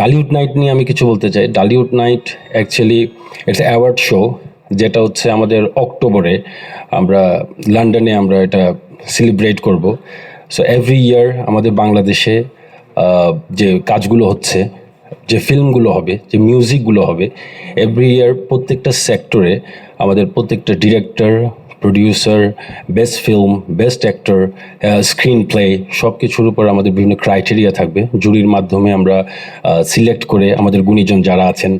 Dhallywood night নিয়ে আমি কিছু বলতে চাই। Dhallywood night actually it's award show যেটা হচ্ছে আমাদের অক্টোবরে আমরা লন্ডনে আমরা এটা সেলিব্রেট করব। সো এভরি ইয়ার আমাদের বাংলাদেশে যে কাজগুলো হচ্ছে, যে ফিল্মগুলো হবে, যে মিউজিকগুলো হবে এভরি ইয়ার প্রত্যেকটা সেক্টরে আমাদের প্রত্যেকটা director producer best film best actor screenplay সব কিছুর উপর আমাদের বিভিন্ন ক্রাইটেরিয়া থাকবে। জুরির মাধ্যমে আমরা সিলেক্ট করে আমাদের গুণীজন যারা আছেন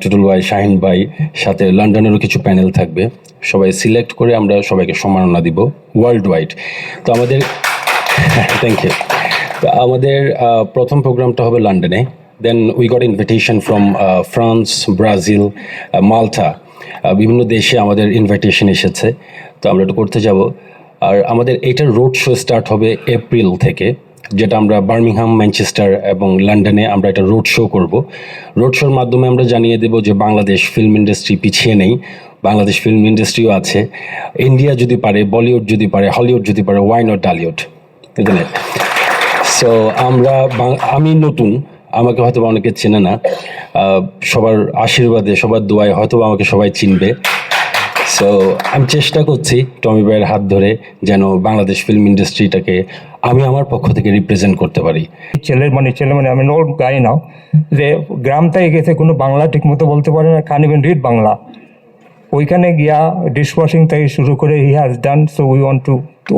টুটুল ভাই, শাহিন ভাই, সাথে লন্ডনেরও কিছু প্যানেল থাকবে। সবাই সিলেক্ট করে আমরা সবাইকে সম্মাননা দিব ওয়ার্ল্ড ওয়াইড তো আমাদের থ্যাংক ইউ তো আমাদের প্রথম প্রোগ্রামটা হবে লন্ডনে। Then we got invitation from France Brazil Malta বিভিন্ন দেশে আমাদের ইনভাইটেশন এসেছে। তো আমরা এটা করতে যাব। আর আমাদের এইটার রোড শো স্টার্ট হবে এপ্রিল থেকে, যেটা আমরা বার্মিংহাম ম্যানচেস্টার এবং লন্ডনে আমরা এটা রোড শো করব। রোড শোর মাধ্যমে আমরা জানিয়ে দেব যে বাংলাদেশ ফিল্ম ইন্ডাস্ট্রি পিছিয়ে নেই, বাংলাদেশ ফিল্ম ইন্ডাস্ট্রিও আছে। ইন্ডিয়া যদি পারে বলিউড যদি পারে হলিউড যদি পারে ওয়াই নট ডালিউড সো আমরা আমি নতুন আমাকে হয়তোবা অনেকে চেনে না সবার আশীর্বাদে, সবার দোয়ায় হয়তোবা আমাকে সবাই চিনবে। সো আমি চেষ্টা করছি টমি ভাইয়ের হাত ধরে যেন বাংলাদেশ ফিল্ম ইন্ডাস্ট্রিটাকে আমি আমার পক্ষ থেকে রিপ্রেজেন্ট করতে পারি। ছেলের মানে ছেলে মানে আমি ওল্ড গাই নাও যে গ্রাম থেকে গেছে কোনো বাংলা ঠিক মতো বলতে পারে না কান ইভেন রিড বাংলা। ওইখানে গিয়া ডিশ ওয়াশিং থেকে শুরু করে he has done so we want to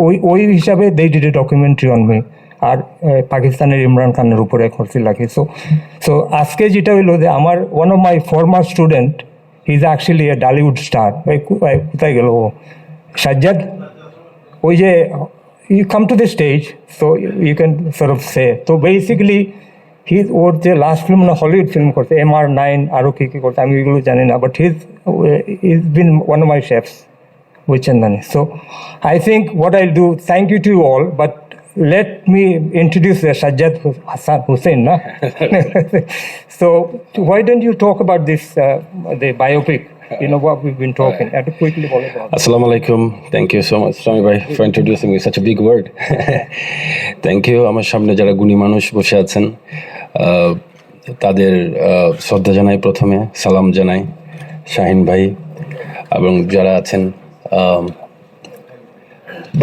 ওই ওই হিসাবে they did a documentary on me আর পাকিস্তানের ইমরান খানের উপরে খরচি লাগে সো সো আজকে যেটা হইল যে আমার one of my former student is actually a Dhallywood star কোথায় গেল ও? সাজ্জাদ? ওই যে you come to the stage so you can সর সে তো বেসিক্যালি হি ওর যে লাস্ট ফিল্ম না হলিউড ফিল্ম করছে এম আর নাইন আরও কী কী করছে, আমি এগুলো জানি না but his is been one of my chefs বুঝছেন জানি so I think what I do thank you to all but let me introduce uh, Sajjad Hassan Hussain. Na? so why don't you talk about this, uh, the biopic? You know what we've been talking. I have to quickly follow about. আসসালামু আলাইকুম thank you so much Swami ভাই for introducing me such a big word thank you আমার সামনে যারা গুণী মানুষ বসে আছেন তাদের শ্রদ্ধা জানাই প্রথমে সালাম জানাই শাহিন ভাই এবং যারা আছেন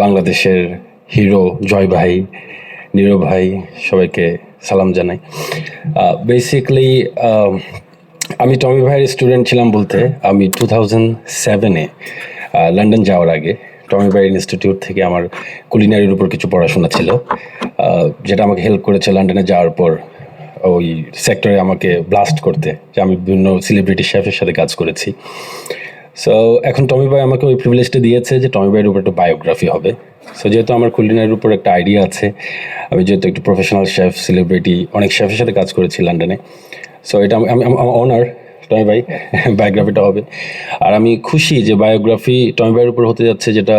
বাংলাদেশের হিরো জয় ভাই, নীরব ভাই সবাইকে সালাম জানাই। বেসিকলি আমি টমি ভাইয়ের স্টুডেন্ট ছিলাম বলতে আমি টু থাউজেন্ড সেভেনে লন্ডন যাওয়ার আগে টমি ভাই ইনস্টিটিউট থেকে আমার কুলিনারির উপর কিছু পড়াশোনা ছিল যেটা আমাকে হেল্প করেছে লন্ডনে যাওয়ার পর ওই সেক্টরে আমাকে ব্লাস্ট করতে যে আমি বিভিন্ন সেলিব্রিটি শেফের সাথে কাজ করেছি। সো এখন টমি ভাই আমাকে ওই প্রিভিলেজটা দিয়েছে যে টমি ভাইয়ের উপর একটা বায়োগ্রাফি হবে। সো যেহেতু আমার কুলিনারির উপর একটা আইডিয়া আছে, আমি যেহেতু একটু প্রফেশনাল শেফ সেলিব্রিটি অনেক শেফের সাথে কাজ করেছি লন্ডনে সো এটা আমি অনার টমি ভাই বায়োগ্রাফিটা হবে। আর আমি খুশি যে বায়োগ্রাফি টমি ভাইয়ের উপর হতে যাচ্ছে যেটা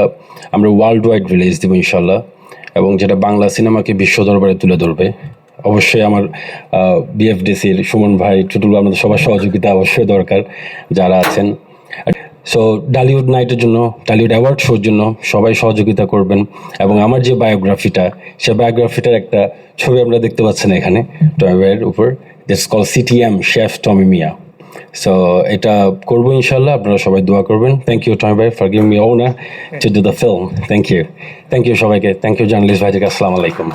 আমরা ওয়ার্ল্ড ওয়াইড রিলিজ দেবো ইনশাল্লাহ এবং যেটা বাংলা সিনেমাকে বিশ্ব দরবারে তুলে ধরবে। অবশ্যই আমার বিএফডিসির সুমন ভাই, টুটুল আমাদের সবার সহযোগিতা অবশ্যই দরকার, যারা আছেন। সো ডালিউড নাইটের জন্য ডালিউড অ্যাওয়ার্ড শোর জন্য সবাই সহযোগিতা করবেন। এবং আমার যে বায়োগ্রাফিটা সে বায়োগ্রাফিটার একটা ছবি আমরা দেখতে পাচ্ছেন এখানে টমি ভাইয়ের উপর। That's call CTM chef Tommy Miah so এটা করব ইনশাল্লাহ আপনারা সবাই দোয়া করবেন। থ্যাংক ইউ টমি ভাই for give me honour to do the film thank you thank you সবাইকে। থ্যাংক ইউ জার্নালিস্ট ভাইজাকে, আসসালামু আলাইকুম।